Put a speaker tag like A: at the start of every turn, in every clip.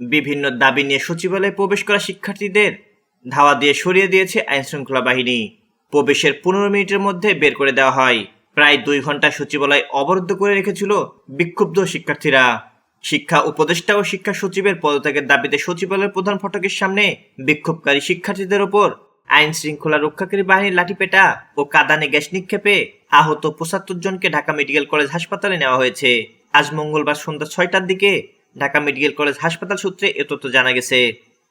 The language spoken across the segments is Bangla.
A: বিভিন্ন দাবি নিয়ে সচিবালয়ে প্রবেশ করা শিক্ষার্থীদের ধাওয়া দিয়ে সরিয়ে দিয়েছে আইনশৃঙ্খলা বাহিনী। প্রবেশের পনেরো মিনিটের মধ্যে বের করে দেওয়া হয়। প্রায় দুই ঘণ্টা সচিবালয় অবরুদ্ধ করে রেখেছিল বিক্ষুব্ধ শিক্ষার্থীরা। শিক্ষা উপদেষ্টা ও শিক্ষা সচিবের পদত্যাগের দাবিতে সচিবালয়ের প্রধান ফটকের সামনে বিক্ষোভকারী শিক্ষার্থীদের ওপর আইন শৃঙ্খলা রক্ষাকারী বাহিনীর লাঠিপেটা ও কাদানে গ্যাস নিক্ষেপে আহত পঁচাত্তর জনকে ঢাকা মেডিকেল কলেজ হাসপাতালে নেওয়া হয়েছে। আজ মঙ্গলবার সন্ধ্যা ছয়টার দিকে ঢাকা মেডিকেল কলেজ হাসপাতাল সূত্রে এ তথ্য জানা গেছে।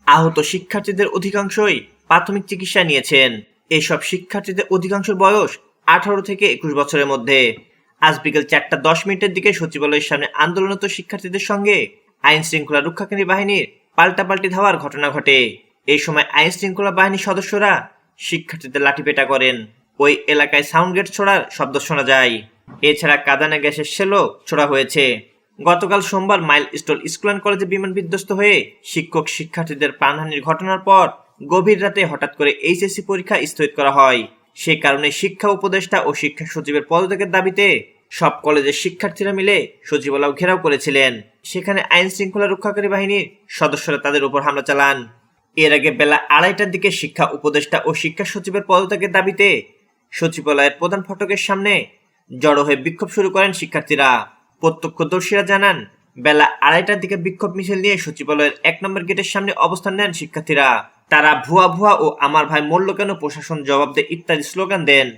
A: আহত শিক্ষার্থীদের অধিকাংশই প্রাথমিক চিকিৎসা নিয়েছেন। এসব শিক্ষার্থীদের অধিকাংশের বয়স আঠারো থেকে একুশ বছরের মধ্যে। আজ বিকেল চারটা দশ মিনিটের দিকে সচিবালয়ের সামনে আন্দোলনরত শিক্ষার্থীদের সঙ্গে আইন শৃঙ্খলা রক্ষাকারী বাহিনীর পাল্টাপাল্টি ধাওয়ার ঘটনা ঘটে। এই সময় আইন শৃঙ্খলা বাহিনীর সদস্যরা শিক্ষার্থীদের লাঠিপেটা করেন। ওই এলাকায় সাউন্ড গেট ছোড়ার শব্দ শোনা যায়। এছাড়া কাদানে গ্যাসের শেলও ছোড়া হয়েছে। গতকাল সোমবার মাইল স্টোল স্কুল অ্যান্ড কলেজে বিমান বিধ্বস্ত হয়ে শিক্ষক শিক্ষার্থীদের প্রাণহানির ঘটনার পর গভীর রাতে হঠাৎ করে এইচএসসি পরীক্ষা স্থগিত করা হয়। সে কারণে শিক্ষা উপদেষ্টা ও শিক্ষা সচিবের পদত্যাগের দাবিতে সব কলেজের শিক্ষার্থীরা মিলে সচিবালয় ঘেরাও করেছিলেন। সেখানে আইন শৃঙ্খলা রক্ষাকারী বাহিনীর সদস্যরা তাদের উপর হামলা চালান। এর আগে বেলা আড়াইটার দিকে শিক্ষা উপদেষ্টা ও শিক্ষা সচিবের পদত্যাগের দাবিতে সচিবালয়ের প্রধান ফটকের সামনে জড়ো হয়ে বিক্ষোভ শুরু করেন শিক্ষার্থীরা। প্রত্যক্ষদর্শীরা জানান, বেলা আড়াইটার দিকে বিক্ষোভ মিছিল নিয়ে সচিবালয়ের এক নম্বর গেটের সামনে অবস্থান নেন শিক্ষার্থীরা। তারা ভুয়া ভুয়া ও আমার ভাই মূল্য কেন প্রশাসন জবাব দেয় ইত্যাদি স্লোগান দেন।